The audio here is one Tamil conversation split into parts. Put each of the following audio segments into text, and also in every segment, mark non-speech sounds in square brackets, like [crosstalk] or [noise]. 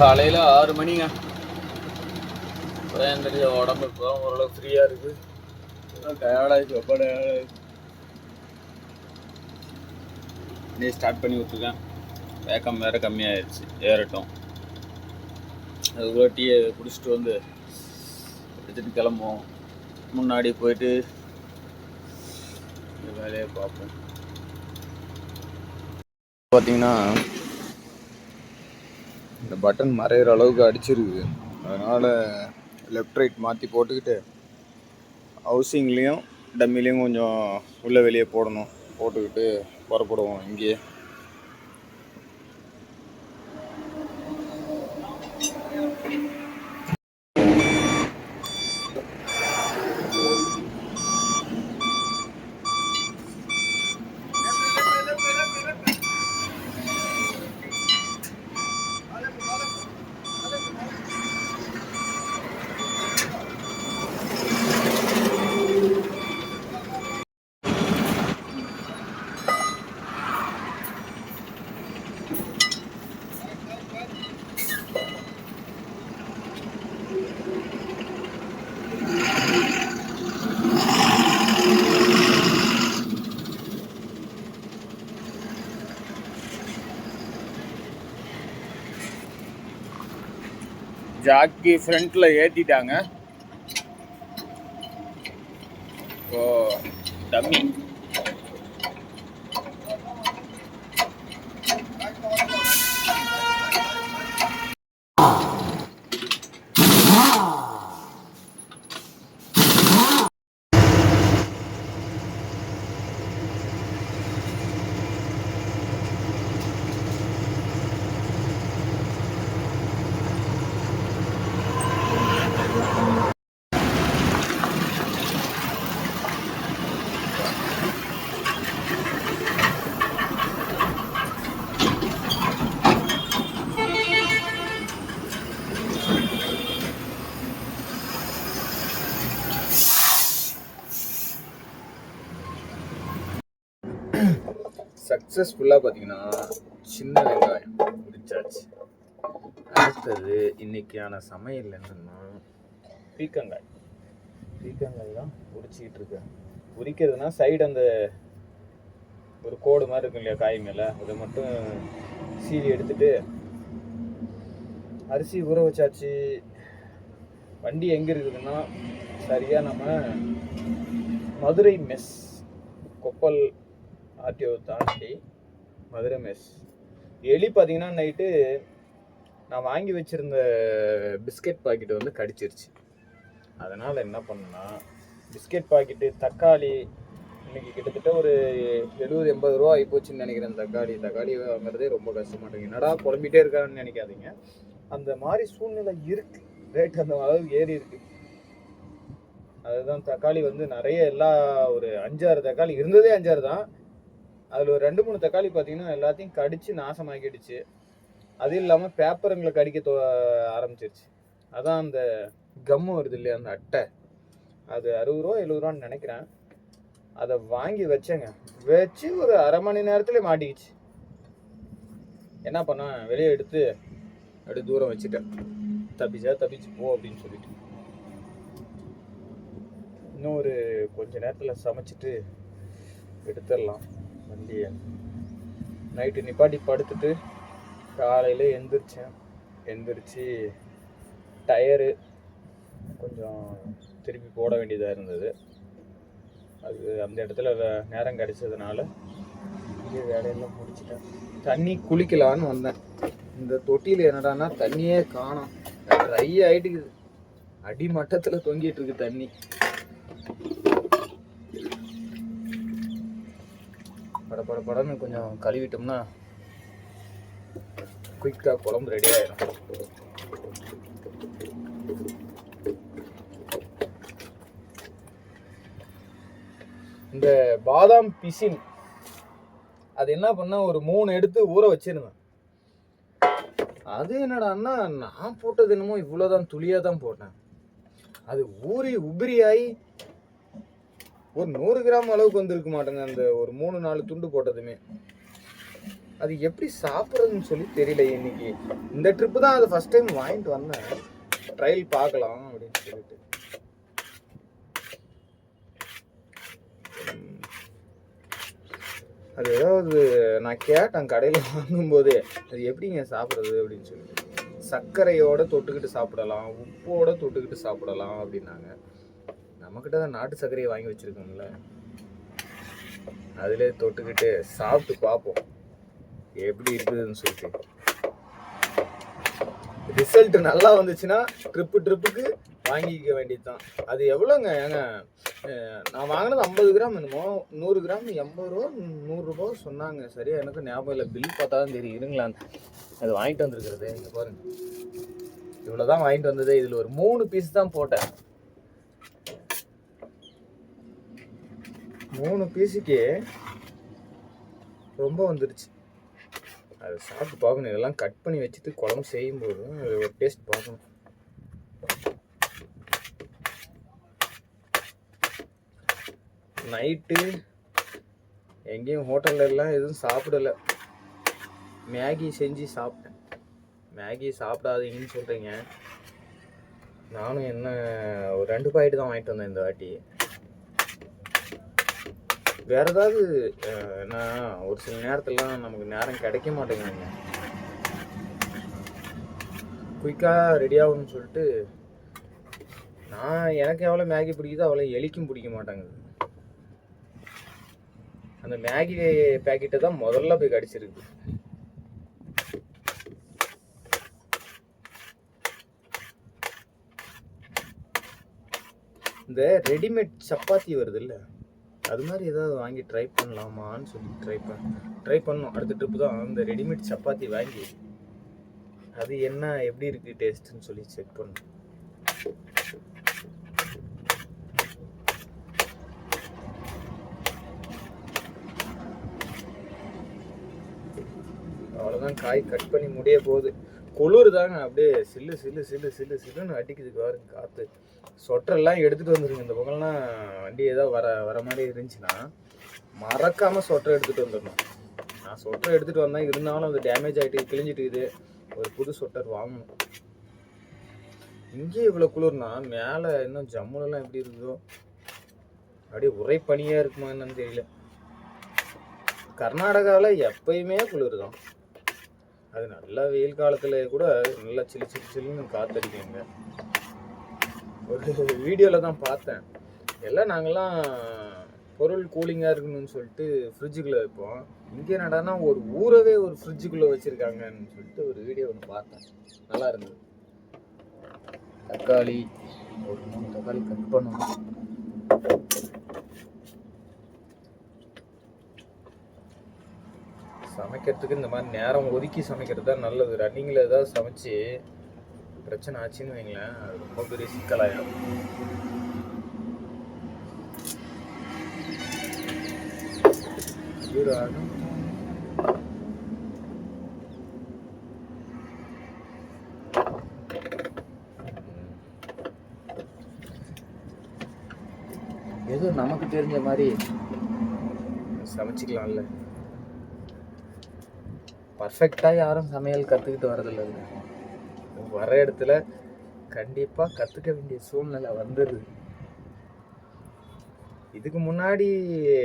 காலையில் ஆறு மணிங்க. இப்போதான் எந்திரிச்ச உடம்பு இப்போ ஓரளவு ஃப்ரீயாக இருக்குது டயர்டாகிடுச்சு ரொம்ப டயர்டாகிடுச்சு நீ ஸ்டார்ட் பண்ணி விட்ருக்கேன் வேக்கம் வேறு கம்மியாயிருச்சு ஏறட்டும். அதுக்குள்ளே டீயை குடிச்சிட்டு வந்து எடுத்துகிட்டு கிளம்புவோம். முன்னாடி போயிட்டு இந்த வேலையை பார்ப்போம். பார்த்தீங்கன்னா இந்த பட்டன் மறையிற அளவுக்கு அடிச்சிருக்கு அதனால் லெஃப்ட் ரைட் மாற்றி போட்டுக்கிட்டு ஹவுசிங்லேயும் டம்மிலையும் கொஞ்சம் உள்ளே வெளியே போடணும். போட்டுக்கிட்டு புறப்படுவோம் இங்கேயே. ஜாக்கி ஃப்ரண்ட்டில் ஏற்றிட்டாங்க இப்போ டம்மி சக்ஸஸ்ஃபுல்லாக பார்த்தீங்கன்னா சின்ன வெங்காயம் முடிச்சாச்சு அடுத்தது இன்னைக்கான சமையல் என்னன்னா பீக்கங்காய் பீக்கங்காய் தான் உரிச்சிக்கிட்டு இருக்கேன் உரிக்கிறதுனா சைடு அந்த ஒரு கோடு மாதிரி இருக்கும் இல்லையா காய் மேலே? அதை மட்டும் சீவி எடுத்துட்டு அரிசி ஊற வச்சாச்சு. வண்டி எங்கே இருக்குதுன்னா சரியாக நம்ம மதுரை மெஸ் கொப்பல் ஆர்டிஓ தாண்டி மதுரை மெஸ். எலி பார்த்தீங்கன்னா நைட்டு நான் வாங்கி வச்சுருந்த பிஸ்கெட் பாக்கெட் வந்து கடிச்சிருச்சு. அதனால் என்ன பண்ணேன்னா பிஸ்கெட் பாக்கெட்டு தக்காளி இன்னைக்கு கிட்டத்தட்ட ஒரு எழுபது எண்பது ரூபா ஆகிப்போச்சுன்னு நினைக்கிறேன் தக்காளி. தக்காளி வாங்குறதே ரொம்ப கஷ்டமாட்டேங்க என்னடா குழம்பிட்டே இருக்கான்னு நினைக்காதீங்க. அந்த மாதிரி சூழ்நிலை இருக்குது ரேட் அந்த அளவுக்கு ஏறி இருக்கு. அதுதான் தக்காளி வந்து நிறைய எல்லா ஒரு அஞ்சாறு தக்காளி இருந்ததே அஞ்சாறு தான். அதில் ஒரு ரெண்டு மூணு தக்காளி பார்த்தீங்கன்னா எல்லாத்தையும் கடித்து நாசமாக்கிடுச்சு. அது இல்லாமல் பேப்பருங்களை கடிக்க தோ ஆரம்பிச்சிருச்சு. அதான் அந்த கம்மு வருது இல்லையா அந்த அட்டை. அது அறுபது ரூபா எழுபது ரூபான்னு நினைக்கிறேன். அதை வாங்கி வச்சேங்க. வச்சு ஒரு அரை மணி நேரத்துல மாட்டிக்கிச்சு. என்ன பண்ணேன் வெளியே எடுத்து அப்படி தூரம் வச்சுட்டேன். தப்பிச்சா தப்பிச்சு போ அப்படின்னு சொல்லிட்டு. இன்னும் ஒரு கொஞ்ச நேரத்தில் சமைச்சிட்டு எடுத்துடலாம். வண்டியை. நைட்டு நிப்பாட்டி படுத்துட்டு காலையில் எந்திரிச்சேன். எந்திரிச்சு டயரு கொஞ்சம் திருப்பி போட வேண்டியதாக இருந்தது. அது அந்த இடத்துல நேரம் கிடைச்சதுனால இங்கே வேலையெல்லாம் முடிச்சிட்டேன். தண்ணி குளிக்கலான்னு வந்தேன். இந்த தொட்டியில் என்னடான்னா தண்ணியே காணோம். ட்ரை ஆயிட்டுக்குது. அடிமட்டத்தில் தொங்கிட்டு இருக்கு தண்ணி. பட பட படன்னு கொஞ்சம் கழுவிட்டோம்னா குயிக்காக குழம்பு ரெடி ஆகிடும் இந்த பாதாம் பிசின் அது என்ன பண்ண ஒரு மூணு எடுத்து ஊற வச்சிருந்தேன் அது என்னடான்னா நான் போட்டது என்னமோ இவ்வளோதான் துளியாக தான் போட்டேன். அது ஊறி உபிரியாகி ஒரு நூறு கிராம் அளவுக்கு வந்திருக்க மாட்டேங்க அந்த ஒரு மூணு நாலு துண்டு போட்டதுமே. அது எப்படி சாப்பிட்றதுன்னு சொல்லி தெரியல இன்னைக்கு. இந்த ட்ரிப்பு தான் அது ஃபஸ்ட் டைம் வாங்கிட்டு வந்தேன். ட்ரையல் பார்க்கலாம் அப்படின்னு சொல்லிட்டு. அது ஏதாவது நான் கேட்டேன் கடையில் வாங்கும்போதே அது எப்படிங்க சாப்பிட்றது அப்படின்னு சொல்லிட்டு சர்க்கரையோட தொட்டுக்கிட்டு சாப்பிடலாம் உப்போட தொட்டுக்கிட்டு சாப்பிடலாம் அப்படின்னாங்க. நம்மக்கிட்ட தான் நாட்டு சர்க்கரையை வாங்கி வச்சுருக்கோம்ல. அதிலே தொட்டுக்கிட்டு சாப்பிட்டு பார்ப்போம். எப்படி இருக்குதுன்னு சொல்லிட்டு. ரிசல்ட் நல்லா வந்துச்சுன்னா ட்ரிப்பு ட்ரிப்புக்கு வாங்கிக்க வேண்டியதுதான். அது எவ்வளோங்க? ஏங்க நான் வாங்கினது ஐம்பது கிராம் என்னமோ நூறு கிராம் எண்பது ரூபா நூறுரூபா சொன்னாங்க. சரியா எனக்கு ஞாபகம் இல்லை. பில் பார்த்தா தான் தெரியும். இருங்களா அது வாங்கிட்டு வந்திருக்கிறது இங்கே பாருங்க. இவ்வளோ தான் வாங்கிட்டு வந்தது. இதில் ஒரு மூணு பீஸ் தான் போட்டேன். மூணு பீஸுக்கு ரொம்ப வந்துடுச்சு அது சாப்பிட்டு பார்க்கணும். இதெல்லாம் கட் பண்ணி வச்சுட்டு குழம்பு செய்யும்போது அது ஒரு டேஸ்ட் பார்க்கணும். நைட்டு எங்கேயும் ஹோட்டல்ல எல்லாம் எதுவும் சாப்பிடல. மேகி செஞ்சு சாப்பிட்டேன். மேகி சாப்பிடாதீங்கன்னு சொல்கிறீங்க நானும் என்ன ஒரு ரெண்டு பாயிண்ட் தான் வாங்கிட்டு வந்தேன் இந்த வாட்டி. வேற ஏதாவது அஹ், நான் ஒரு சில நேரத்துலலாம் நமக்கு நேரம் கிடைக்க மாட்டேங்குதுங்க. குயிக்காக ரெடி ஆகணும்னு சொல்லிட்டு நான் எனக்கு எவ்வளோ மேகி பிடிக்குதோ அவ்வளோ எலிக்கும் பிடிக்க மாட்டேங்குது. அந்த மேகி பேக்கெட்டை தான் முதல்ல போய் கடிச்சிருக்கு. இந்த ரெடிமேட் சப்பாத்தி வருது இல்லை அது மாதிரி ஏதாவது வாங்கி ட்ரை பண்ணலாமான்னு சொல்லி ட்ரை பண்ண ட்ரை பண்ணோம் அடுத்த ட்ரிப்பு தான் அந்த ரெடிமேட் சப்பாத்தி வாங்கி அது என்ன எப்படி இருக்குது டேஸ்ட்டுன்னு சொல்லி செக் பண்ணோம் அவ்வளோதான் காய் கட் பண்ணி முடிய போகுது. குளிர் தாங்க அப்படியே சில்லு சில்லு சில்லு சில்லு சில்லுன்னு அடிக்குது பாருங்க காற்று சொட்டரெல்லாம் எடுத்துகிட்டு வந்துருங்க. இந்த பக்கம்லாம் வண்டி ஏதாவது வர வர மாதிரி இருந்துச்சுன்னா மறக்காமல் சொட்டர் எடுத்துகிட்டு வந்துடணும். நான் சொட்டர் எடுத்துகிட்டு வந்தேன். இருந்தாலும் அது டேமேஜ் ஆகிட்டு கிழிஞ்சிட்டு இது ஒரு புது சொட்டர் வாங்கணும். இங்கே இவ்வளோ குளிர்னா மேலே இன்னும் ஜம்முலலாம் எப்படி இருக்குதோ? அப்படியே உரை பனியாக இருக்குமா என்னன்னு தெரியல. கர்நாடகாவில் எப்பயுமே குளிர் தான் அது நல்லா வெயில் காலத்தில் கூட நல்லா சில்லு சிலு சில்லுன்னு காத்தடிக்குங்க. ஒரு வீடியோவில் தான் பார்த்தேன். எல்லாம் நாங்கள்லாம் பொருள் கூலிங்காக இருக்கணும்னு சொல்லிட்டு ஃப்ரிட்ஜுக்குள்ளே வைப்போம். இங்கே என்னடான்னா ஒரு ஊரவே ஒரு ஃப்ரிட்ஜுக்குள்ளே வச்சுருக்காங்கன்னு சொல்லிட்டு ஒரு வீடியோ ஒன்று பார்த்தேன். நல்லா இருந்தது. தக்காளி ஒரு மூணு தக்காளி கட் பண்ணணும் சமைக்கிறதுக்கு இந்த மாதிரி நேரம் ஒதுக்கி சமைக்கிறது தான் நல்லது. ரன்னிங்கில் ஏதாவது சமைச்சு பிரச்சனை ஆச்சுன்னு வைங்களேன் அது ரொம்ப பெரிய சிக்கலாயிடும். ஏதோ நமக்கு தெரிஞ்ச மாதிரி? சமைச்சிக்கலாம்ல. பர்ஃபெக்டாக யாரும் சமையல் கற்றுக்கிட்டு வரதில்ல. வர இடத்துல கண்டிப்பாக கற்றுக்க வேண்டிய சூழ்நிலை வந்துடுது இதுக்கு முன்னாடி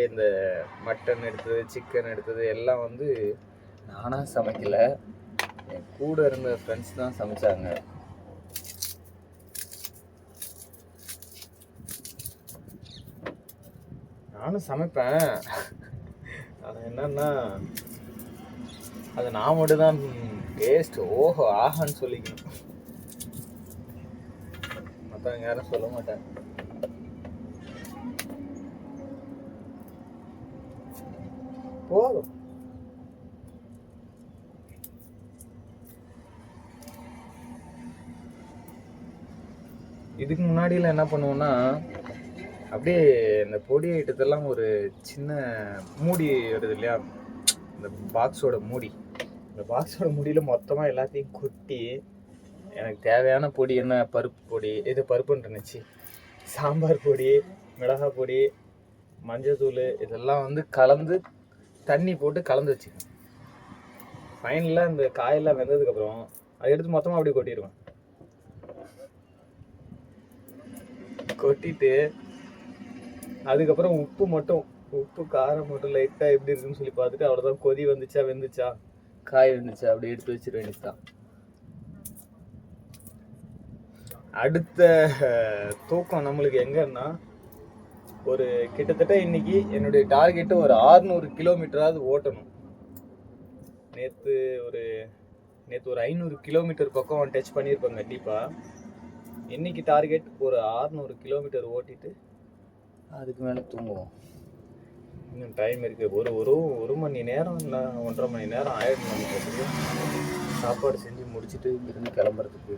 இந்த மட்டன் எடுத்தது சிக்கன் எடுத்தது எல்லாம் வந்து நானாக சமைக்கலை. என் கூட இருந்த ஃப்ரெண்ட்ஸ் தான் சமைச்சாங்க. நானும் சமைப்பேன். ஆனால் என்னன்னா அது நான் மட்டும் தான் டேஸ்ட் ஓஹோ ஆஹான்னு சொல்லிக்கணும். மற்றவங்க யாரும் சொல்ல மாட்டாங்க போதும். இதுக்கு முன்னாடியில் என்ன பண்ணுவோம்னா அப்படியே இந்த பொடி ஐட்டத்தெல்லாம் ஒரு சின்ன மூடி வருது இல்லையா? இந்த பாக்ஸோட மூடி. இந்த பாக்ஸோட மூடியில் மொத்தமாக எல்லாத்தையும் கொட்டி எனக்கு தேவையான பொடி என்ன? பருப்பு பொடி. இது பருப்புன்னு இருந்துச்சு. சாம்பார் பொடி மிளகாய் பொடி மஞ்சத்தூள் இதெல்லாம் வந்து கலந்து தண்ணி போட்டு கலந்து வச்சுக்கணும். ஃபைனலாக இந்த காயெல்லாம் வெந்ததுக்கப்புறம் அதை எடுத்து மொத்தமாக அப்படியே கொட்டிடுவேன். கொட்டிட்டு அதுக்கப்புறம் உப்பு மட்டும் உப்பு காரம் மட்டும் லைட்டாக எப்படி இருக்குன்னு சொல்லி பார்த்துட்டு அவ்வளோதான் கொதி வந்துச்சா வெந்துச்சா? காய் வெந்துச்சா? அப்படியே எடுத்து வச்சிட வேண்டியதுதான். அடுத்த தூக்கம் நம்மளுக்கு எங்கன்னா ஒரு கிட்டத்தட்ட இன்னைக்கு என்னுடைய டார்கெட்டு ஒரு 600 கிலோமீட்டராவது ஓட்டணும். நேற்று ஒரு நேற்று ஒரு ஐநூறு கிலோமீட்டர் பக்கம் டச் பண்ணியிருப்பேன் கண்டிப்பாக இன்னைக்கு டார்கெட் ஒரு 600 கிலோமீட்டர் ஓட்டிட்டு அதுக்கு மேலே தூங்குவோம். இன்னும் டைம் இருக்குது ஒரு ஒரு ஒரு மணி நேரம் இல்லை ஒன்றரை மணி நேரம் ஆயிடும் நமக்கு சாப்பாடு செஞ்சு முடிச்சுட்டு இருந்து கிளம்புறதுக்கு.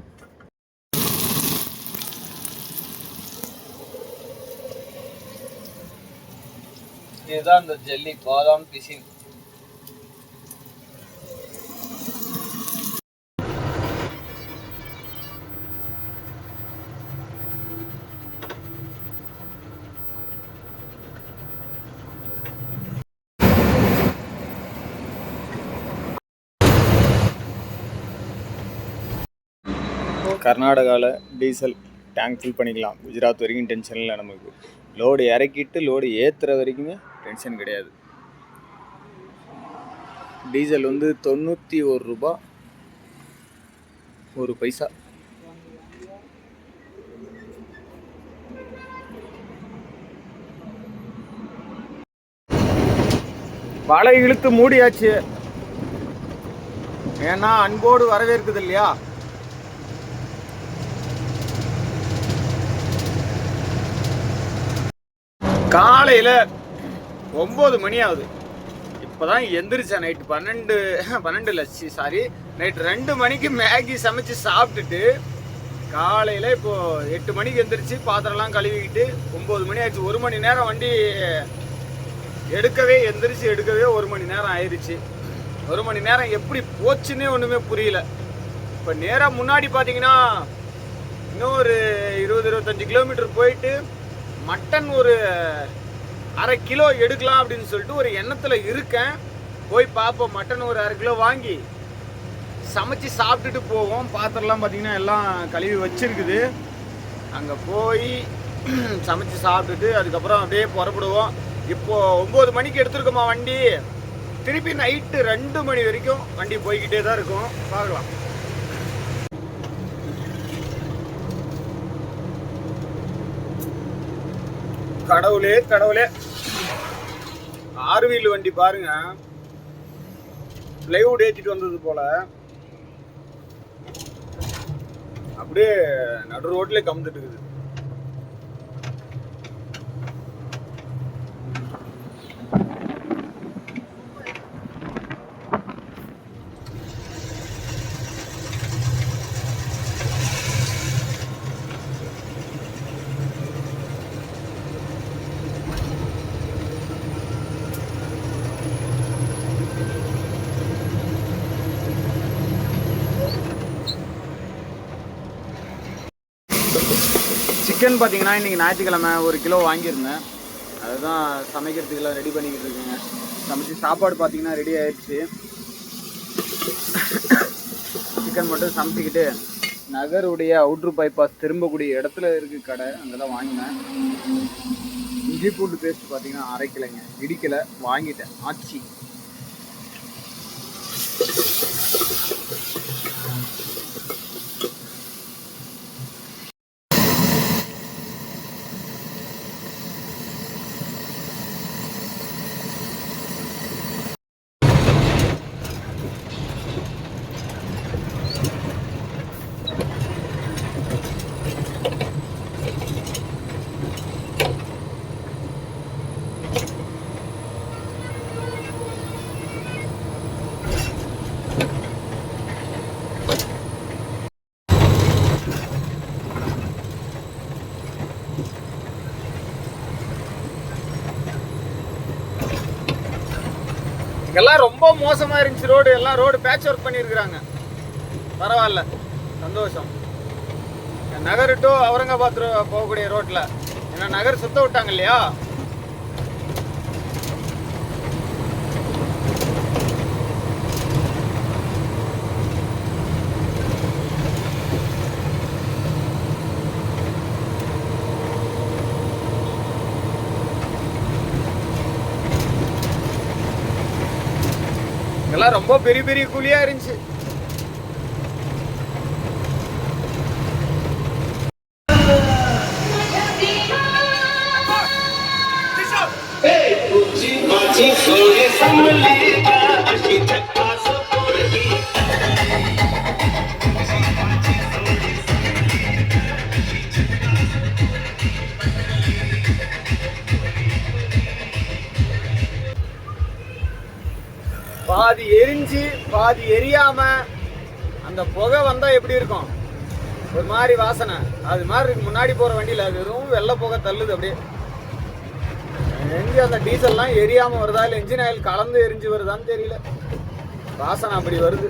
இதுதான் இந்த ஜெல்லி பாதாம் பிசின். கர்நாடகாவில் டீசல் டேங்க் ஃபில் பண்ணிக்கலாம் குஜராத் வரைக்கும் டென்ஷன் இல்லை நமக்கு. லோடு இறக்கிட்டு லோடு ஏற்றுற வரைக்குமே மென்ஷன் கிடையாது. டீசல் வந்து தொண்ணூற்றி ஒரு ரூபா ஒரு பைசா. வலை இழுத்து மூடியாச்சு. ஏன்னா அன்போடு வரவேற்குது இல்லையா? காலையில் ஒம்பது மணி ஆகுது இப்போதான் எந்திரிச்சேன் நைட்டு பன்னெண்டு பன்னெண்டு லட்சி சாரி நைட்டு ரெண்டு மணிக்கு மேகி சமைச்சு சாப்பிட்டுட்டு காலையில் இப்போது எட்டு மணிக்கு எந்திரிச்சு பாத்திரம்லாம் கழுவிக்கிட்டு ஒம்பது மணி ஆயிடுச்சு. ஒரு மணி நேரம் வண்டி எடுக்கவே எந்திரிச்சு எடுக்கவே ஒரு மணி நேரம் ஆயிடுச்சு ஒரு மணி நேரம் எப்படி போச்சுன்னே ஒன்றுமே புரியல. இப்போ நேராக முன்னாடி பார்த்தீங்கன்னா இன்னும் ஒரு இருபது இருபத்தஞ்சி கிலோமீட்டர் போயிட்டு மட்டன் ஒரு அரை கிலோ எடுக்கலாம் அப்படின்னு சொல்லிட்டு ஒரு எண்ணத்தில் இருக்கேன். போய் பார்ப்போம். மட்டன் ஒரு அரை கிலோ வாங்கி சமைச்சு சாப்பிட்டுட்டு போவோம். பாத்திரம்லாம் பார்த்தீங்கன்னா எல்லாம் கழுவி வச்சிருக்குது. அங்கே போய் [clears throat] சமைச்சு சாப்பிட்டுட்டு அதுக்கப்புறம் அப்படியே புறப்படுவோம். இப்போ ஒம்பது மணிக்கு எடுத்துருக்கோமா வண்டி? திருப்பி நைட்டு ரெண்டு மணி வரைக்கும் வண்டி போய்கிட்டே தான் இருக்கும். பார்க்கலாம். கடவுளே கடவுளே. ஆறு வீல் வண்டி பாருங்க. பிளைவுட் ஏற்றிட்டு வந்தது போல. அப்படியே நடு ரோட்லேயே கம்ந்துட்டு இருக்குது. சிக்கன் பார்த்தீங்கன்னா இன்றைக்கி ஞாயிற்றுக்கிழமை ஒரு கிலோ வாங்கியிருந்தேன். அதுதான் சமைக்கிறதுக்கெல்லாம் ரெடி பண்ணிக்கிட்டு இருக்கேங்க. சமைச்சு சாப்பாடு பார்த்தீங்கன்னா ரெடி ஆயிடுச்சு. சிக்கன் மட்டும் சமைச்சிக்கிட்டு நகருடைய அவுட்ரு பைபாஸ் திரும்பக்கூடிய இடத்துல இருக்க கடை. அங்கே தான் வாங்கினேன். இஞ்சி பூண்டு பேஸ்ட் பார்த்தீங்கன்னா அரைக்கலைங்க. இடிக்கலை. வாங்கிட்டேன். ஆச்சி. இங்கெல்லாம் ரொம்ப மோசமாக இருந்துச்சு ரோடு. எல்லாம் ரோடு பேட்ச் ஒர்க் பண்ணியிருக்கிறாங்க. பரவாயில்ல. சந்தோஷம். நகர் டு அவுரங்காபாத் ரோ- போகக்கூடிய ரோட்டில் ஏன்னா நகர் சுத்த விட்டாங்க இல்லையா? அதெல்லாம் ரொம்ப பெரிய பெரிய குழியா இருந்துச்சு. எரிஞ்சு பாதி எரியாம அந்த புகை வந்தால் எப்படி இருக்கும்? ஒரு மாதிரி வாசனை. அது மாதிரி இருக்கு. முன்னாடி வண்டியில் அது வெறும் வெள்ளை புகை தள்ளுது அப்படியே. எங்க அந்த டீசல்லாம் எரியாமல் வருதா? இல்லை இன்ஜின் ஆயில் கலந்து எரிஞ்சு வருதான்னு தெரியல. வாசனை அப்படி வருது.